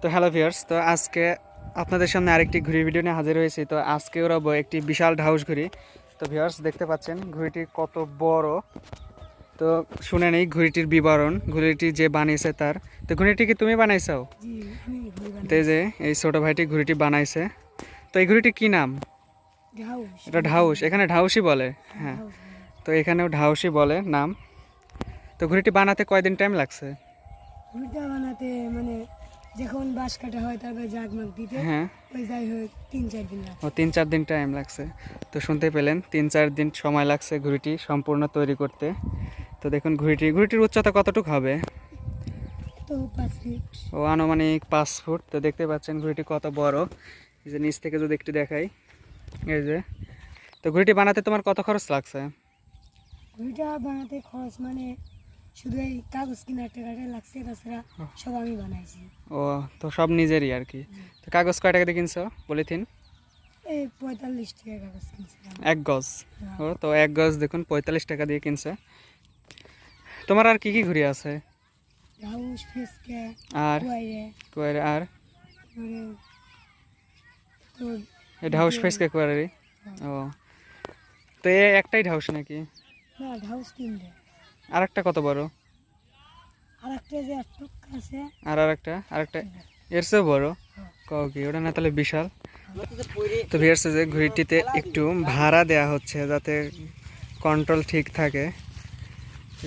তো hello viewers তো আজকে আপনাদের সামনে আরেকটি ঘুড়ি ভিডিও নিয়ে হাজির হয়েছি। তো আজকে ওরাবো একটি বিশাল ঢাউস ঘুড়ি। তো ভিউয়ার্স দেখতে পাচ্ছেন ঘুড়িটি কত বড়। তো শুনে নেই ঘুড়িটির বিবরণ ঘুড়িটি যে বানিয়েছে তার। তো ঘুড়িটি কি তুমি বানাইছো? জি তো এই যে এই ছোট ভাইটি ঘুড়িটি বানাইছে। তো এই ঘুড়িটি কি নাম? এটা ঢাউস এখানে ঢাউসই বলে। হ্যাঁ তো এখানেও ঢাউসই বলে নাম। তো ঘুড়িটি বানাতে কয়দিন টাইম লাগছে? ঘুরটা বানাতে মানে যখন বাঁশ কাটা হয় তারপরে জাগমাগ দিতে হ্যাঁ। ওই যাই হোক তিন চার দিন ও তিন চার দিন টাইম লাগছে। তো শুনতে পেলেন তিন চার দিন সময় লাগছে ঘুড়িটি সম্পূর্ণ তৈরি করতে। তো দেখুন ঘুড়িটি ঘুড়িটির উচ্চতা কতটুকু হবে? তো পাঁচ ফিট ও আনুমানিক পাঁচ ফুট। তো দেখতে পাচ্ছেন ঘুড়িটি কত বড়। এই যে নিচ থেকে যদি একটু দেখাই। এই যে। তো ঘুড়িটি বানাতে তোমার কত খরচ লাগছে? ঘুড়িটা বানাতে খরচ মানে শুধু এই কাগজ কেনার টাকাটা লাগছে তাছাড়া সব আমি বানাইছি। ও তো সব নিজেরই আর কি। তো কাগজ কয় টাকা দিয়ে কিনছো? পলিথিন? এই পঁয়তাল্লিশ টাকা কাগজ কিনছিলাম। এক গজ? ও তো এক গজ দেখুন পঁয়তাল্লিশ টাকা দিয়ে কিনছে। তোমার আর কি কি ঘুড়ি আছে? ফেসকে আর? কুয়াইরে। আর? মানে তো হাউস ফেসকে কোয়ারি ও। তো এ একটাই ঢাউস নাকি? না হাউস তিনটে। আর একটা কত বড়? আর একটা যে আর আর একটা আর একটা এর চেয়েও বড়? কও কি ওটা না তাহলে বিশাল। তো ভিয়ার্সে যে ঘড়িটিতে একটু ভাড়া দেয়া হচ্ছে যাতে কন্ট্রোল ঠিক থাকে।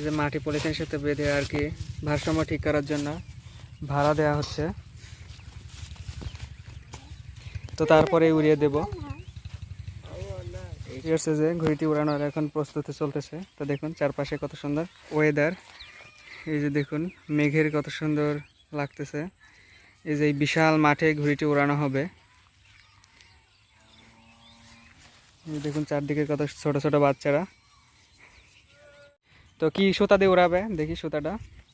যে মাটি পলিথিনের সাথে বেঁধে আর কি ভারসাম্য ঠিক করার জন্য ভাড়া দেয়া হচ্ছে। তো তারপরে উড়িয়ে দেব। ভিউয়ার্সে যে ঘড়িটি উড়ানোর এখন প্রস্তুতি চলতেছে। তো দেখুন, চারপাশে কত সুন্দর ওয়েদার এই যে দেখুন, মেঘের কত সুন্দর লাগতেছে। এই যে বিশাল মাঠে ঘুড়িটি উড়ানো হবে। দেখুন, চারদিকে কত ছোট ছোট বাচ্চারা। তো কি সুতা দিয়ে উড়াবে? দেখি সুতাটা।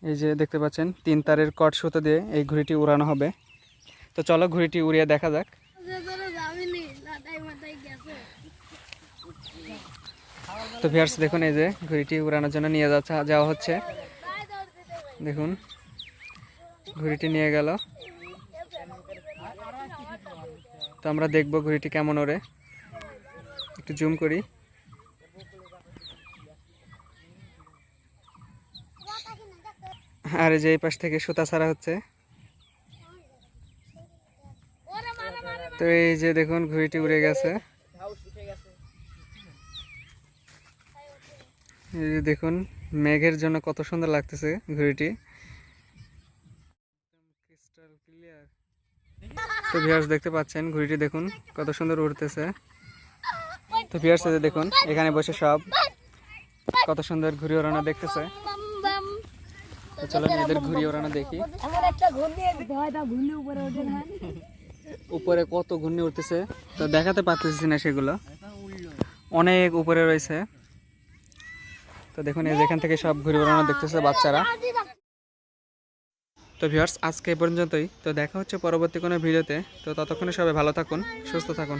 এই যে দেখতে পাচ্ছেন, তিন তারের কট সুতা দিয়ে এই ঘুড়িটি উড়ানো হবে। তো চলো ঘুড়িটি উড়িয়ে দেখা যাক। তো ভিয়ার্স দেখুন এই যে ঘুড়িটি উড়ানোর জন্য নিয়ে যাচ্ছে, যাওয়া হচ্ছে। দেখুন, ঘুড়িটি নিয়ে গেল। তো আমরা দেখব ঘুড়িটি কেমন ওড়ে। একটু জুম করি। আর যে এই পাশ থেকে সুতা ছাড়া হচ্ছে। তো এই যে দেখুন, ঘুড়িটি উড়ে গেছে। এই দেখুন, মেঘের জন্য কত সুন্দর লাগতেছে ঘড়িটি। তো ভিউয়ার্স দেখতে পাচ্ছেন, ঘড়িটি দেখুন, কত সুন্দর উড়তেছে। তো ভিউয়ার্স এই যে দেখুন, এখানে বসে সব কত সুন্দর ঘুড়ি ওড়ানো দেখতেছে। তো চলো এদের ঘুড়ি ওড়ানো দেখি। উপরে কত ঘূর্ণি উঠতেছে তো দেখাতে পারতেছি না সেগুলো। অনেক উপরে রয়েছে। তো দেখুন, এই যেখান থেকে সব ঘুরে বেড়ানো দেখতেছে বাচ্চারা। তো ভিউয়ার্স আজকে পর্যন্তই। তো দেখা হচ্ছে পরবর্তী কোনো ভিডিওতে। তো ততক্ষণে সবাই ভালো থাকুন, সুস্থ থাকুন।